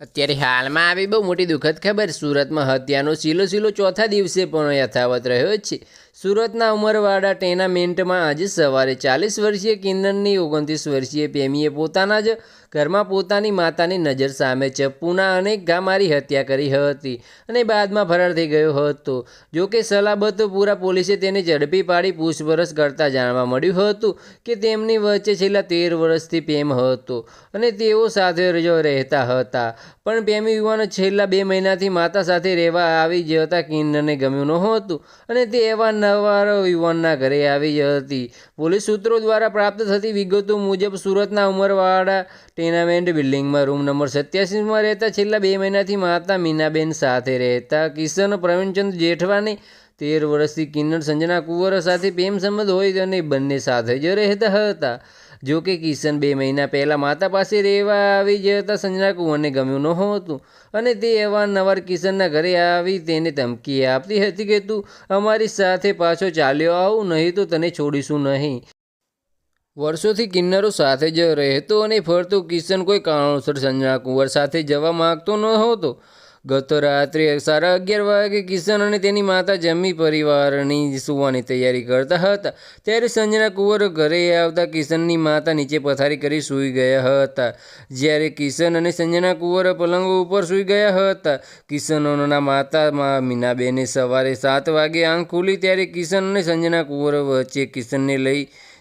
અત્યારે હાલમાં આવી બહુ મોટી દુઃખદ ખબર. સુરતમાં હત્યાનો સિલો સિલો ચોથા દિવસે પણ યથાવત રહ્યો છે. સુરતના ઉમરવાડા ટેનામેન્ટમાં આજે સવારે ચાલીસ વર્ષીય કિન્નરની ઓગણત્રીસ વર્ષીય પ્રેમીએ પોતાના જ ઘરમાં પોતાની માતાની નજર સામે ચપ્પુના અનેક ઘા મારી હત્યા કરી હતી અને બાદમાં ફરાર થઈ ગયો હતો. જો કે સલાબતપુરા પોલીસે તેને ઝડપી પાડી પૂછપરછ કરતા જાણવા મળ્યું હતું કે તેમની વચ્ચે છેલ્લા તેર વર્ષથી પ્રેમ હતો અને તેઓ સાથે જ રહેતા હતા. પણ પ્રેમી યુવાન છેલ્લા બે મહિનાથી માતા સાથે રહેવા આવી જતા કિન્નરને ગમ્યું નહોતું અને તે એવા નવાર યુવાનના ઘરે આવી હતી. પોલીસ સૂત્રો દ્વારા પ્રાપ્ત થતી વિગતો મુજબ સુરતના ઉમરવાડા ટેનામેન્ટ બિલ્ડિંગમાં રૂમ નંબર સત્યાસીમાં રહેતા છેલ્લા બે મહિનાથી માતા મીનાબેન સાથે રહેતા કિશન પ્રવીણચંદ જેઠવાની તેર વર્ષથી કિન્નર સંજના કુંવર સાથે પ્રેમ સંબંધ હોય અને બંને સાથે જ રહેતા હતા. જો કે કિશન બે મહિના પહેલાં માતા પાસે રહેવા આવી જતા સંજના કુંવરને ગમ્યું નહોતું અને તે અવારનવાર કિશનના ઘરે આવી તેને ધમકી આપતી હતી કે, તું અમારી સાથે પાછો ચાલ્યો આવું, નહીં તો તને છોડીશું નહીં. વર્ષોથી કિન્નરો સાથે જ રહેતો અને ફરતો કિશન કોઈ કારણોસર સંજના કુંવર સાથે જવા માગતો ન હતો. ગત રાત્રે સાડા અગિયાર વાગે કિશન અને તેની માતા જમી પરિવારની સુવાની તૈયારી કરતા હતા. ત્યારે સંજના કુંવર ઘરે આવતા કિશનની માતા નીચે પથારી કરી સૂઈ ગયા હતા. જ્યારે કિશન અને સંજના કુંવર પલંગો ઉપર સૂઈ ગયા હતા. કિશનોના માતા મીનાબેને સવારે સાત વાગે આંખ ખુલી ત્યારે કિશન અને સંજના કુંવર વચ્ચે કિશનને લઈ